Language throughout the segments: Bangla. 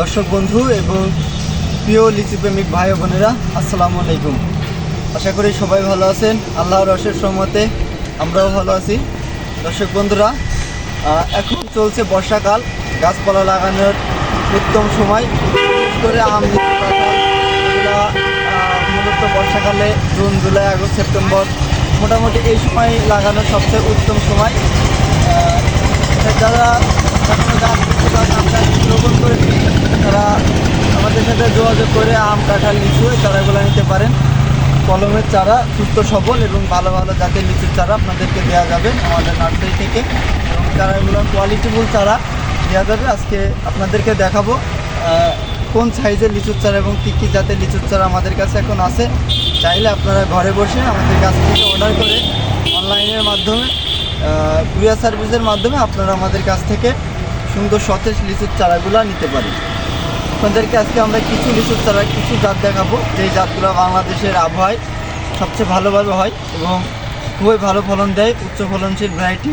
দর্শক বন্ধু এবং প্রিয় লিচিপ্রেমিক ভাই বোনেরা, আসসালামু আলাইকুম। আশা করি সবাই ভালো আছেন। আল্লাহর রসের রহমতে আমরাও ভালো আছি। দর্শক বন্ধুরা এখন চলছে বর্ষাকাল। গাছপালা লাগানোর উত্তম সময়। বিশেষ করে আম মূলত বর্ষাকালে জুন, জুলাই, আগস্ট, সেপ্টেম্বর মোটামুটি এই সময় লাগানোর সবচেয়ে উত্তম সময়। যারা এখনও গাছ বা আম গাছ রোপণ করেছে তারা আমাদের সাথে যোগাযোগ করে আম কাঁঠাল লিচু এই চারাগুলো নিতে পারেন কলমের চারা সুস্থ সবল এবং ভালো ভালো জাতের লিচুর চারা আপনাদেরকে দেওয়া যাবে আমাদের নার্সারি থেকে এবং চারাগুলো কোয়ালিটিফুল চারা দেওয়া যাবে আজকে আপনাদেরকে দেখাবো কোন সাইজের লিচুর চারা এবং কী কী জাতের লিচুর চারা আমাদের কাছে এখন আছে চাইলে আপনারা ঘরে বসে আমাদের কাছ থেকে অর্ডার করে অনলাইনের মাধ্যমে কুরিয়ার সার্ভিসের মাধ্যমে আপনারা আমাদের কাছ থেকে সুন্দর সতেজ লিচুর চারাগুলো নিতে পারেন আপনাদেরকে আজকে আমরা কিছু লিচুর চারা, কিছু জাত দেখাবো, যেই জাতগুলো বাংলাদেশের আবহাওয়ায় সবচেয়ে ভালোভাবে হয় এবং খুবই ভালো ফলন দেয়, উচ্চ ফলনশীল ভ্যারাইটি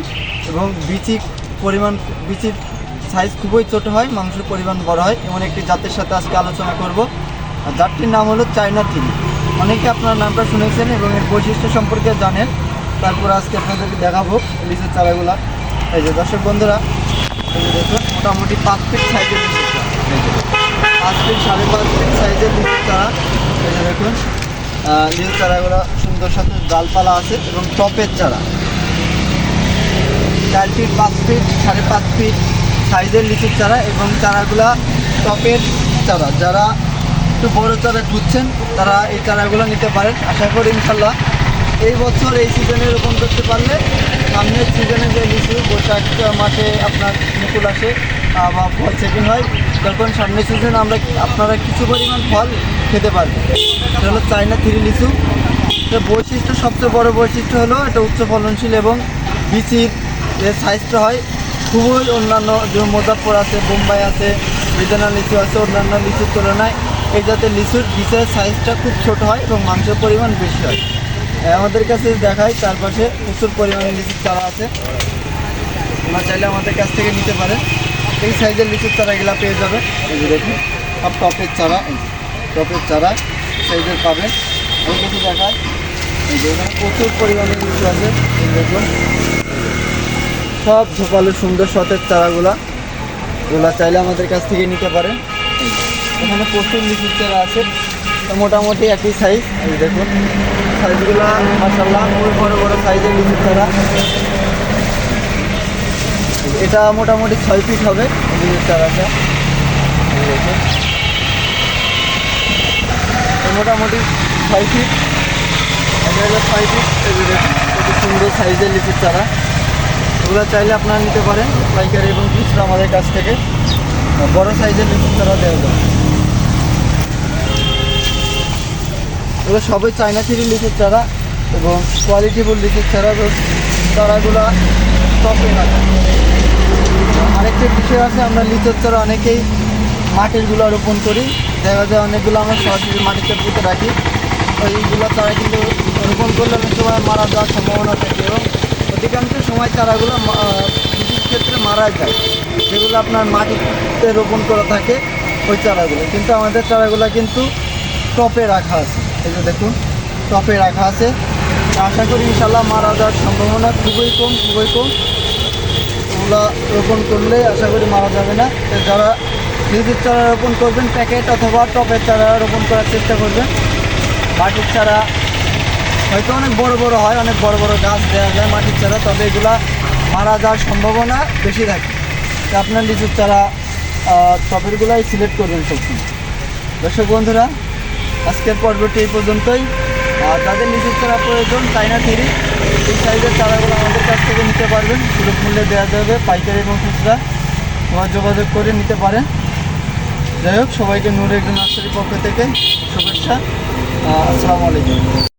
এবং বিচি পরিমাণ বিচির সাইজ খুবই ছোট হয়, মাংসের পরিমাণ বড় হয়, এমন একটি জাতের সাথে আজকে আলোচনা করব। আর জাতটির নাম হলো চায়না থিম অনেকে আপনার নামটা শুনেছেন এবং এর বৈশিষ্ট্য সম্পর্কে জানেন, তারপর আজকে আপনাদেরকে দেখাবো লিচুর চারাগুলা। এই যে দর্শক বন্ধুরা মোটামুটি পাঁচ ফিট সাইজের পাঁচ ফিট সাড়ে পাঁচ ফিট সাইজের লিচুর চারা। দেখুন লিচুর চারাগুলো সুন্দর সাথে ডালপালা আছে এবং টপের চারা। চার ফিট পাঁচ ফিট সাড়ে পাঁচ ফিট সাইজের লিচুর চারা এবং চারাগুলা টপের চারা। যারা একটু বড় চারা খুঁজছেন, তারা এই চারাগুলো নিতে পারেন। আশা করি ইনশাল্লাহ এই বছর এই সিজনে রোপণ করতে পারলে সামনের সিজনে যে লিচু, বৈশাখ মাসে আপনার মুকুল আসে বা ফল সেটিং হয়, তখন সামনের সিজনে আমরা আপনারা কিছু পরিমাণ ফল খেতে পারবেন। এটা হলো চায়না থ্রি লিচু। এটা বৈশিষ্ট্য, সবচেয়ে বড় বৈশিষ্ট্য হলো এটা উচ্চ ফলনশীল এবং বিচির যে সাইজটা হয়, খুবই অন্যান্য যে মোজাফর আছে, বোম্বাই আছে, বেদানা লিচু আছে, অন্যান্য লিচুর তুলনায় এই জাতের লিচুর বীজের সাইজটা খুব ছোট হয় এবং মাংসের পরিমাণ বেশি হয়। আমাদের কাছে দেখায় চারপাশে প্রচুর পরিমাণে লিচুর চারা আছে। আপনারা চাইলে আমাদের কাছ থেকে নিতে পারে এই সাইজের লিচুর চারাগুলা পেয়ে যাবে। এই যে দেখুন, সব টপের চারা টপের চারা সাইজের পাবেন আমি কিছু দেখায় এই যে প্রচুর পরিমাণে লিচু আছে। দেখুন, সব ঝোপালো সুন্দর সতের চারাগুলা। ওগুলা চাইলে আমাদের কাছ থেকে নিতে পারেন। এখানে প্রচুর লিচুর চারা আছে। মোটামুটি একই সাইজ এই দেখুন সাইজগুলো মাসাল্লাহ খুবই বড় বড় সাইজের লিচুর চারা। এটা মোটামুটি ছয় ফিট হবে লিচুর চারাটা। মোটামুটি ছয় ফিট এটা ছয় ফিট সুন্দর সাইজের লিচুর চারা। ওগুলো চাইলে আপনারা নিতে পারেন পাইকারি এবং খুচরা আমাদের কাছ থেকে। বড় সাইজের লিচুর চারা দেওয়া যায় এগুলো সবই চায়না থ্রি লিচুর চারা এবং কোয়ালিটিফুল লিচুর চারা চারাগুলা টপে রাখা আরেকটি বিষয় আছে, আমরা লিচুর চারা অনেকেই মাটিরগুলো রোপণ করি। দেখা যায় অনেকগুলো আমরা সরাসরি মাটিতে পুঁতে রাখি। ওইগুলো চারা কিন্তু রোপণ করলে অনেক সময় মারা যাওয়ার সম্ভাবনা থাকে এবং অধিকাংশ সময় চারাগুলো বিশেষ ক্ষেত্রে মারা যায়। যেগুলো আপনার মাটিতে রোপণ করা থাকে, ওই চারাগুলো। কিন্তু আমাদের চারাগুলো কিন্তু টপে রাখা আছে। এই যে দেখুন, টপে রাখা আছে। আশা করি ইনশাল্লাহ মারা যাওয়ার সম্ভাবনা খুবই কম খুবই কম। ওগুলো রোপণ করলে আশা করি মারা যাবে না। যারা নিজের চারা রোপণ করবেন, প্যাকেট অথবা টপের চারা রোপণ করার চেষ্টা করবেন। মাটির চারা হয়তো অনেক বড় বড় হয়, অনেক বড় বড় গাছ দেওয়া যায় মাটির চারা, তবে এগুলা মারা যাওয়ার সম্ভাবনা বেশি থাকে। আপনার লিচুর চারা টপেরগুলাই সিলেক্ট করবেন সবসময়। দর্শক বন্ধুরা আজকের পর্বটি এই পর্যন্তই। আর যাদের লিচুর চারা প্রয়োজন, তাই না, থ্রি? এই সাইজের চারাগুলো আমাদের কাছ থেকে নিতে পারবেন। সুলভ মূল্যে দেওয়া যাবে পাইকারি এবং খুচরা। ওরা যোগাযোগ করে নিতে পারেন। যাই হোক, সবাইকে নূর একজন নার্সারির পক্ষ থেকে শুভেচ্ছা। আসসালামু আলাইকুম।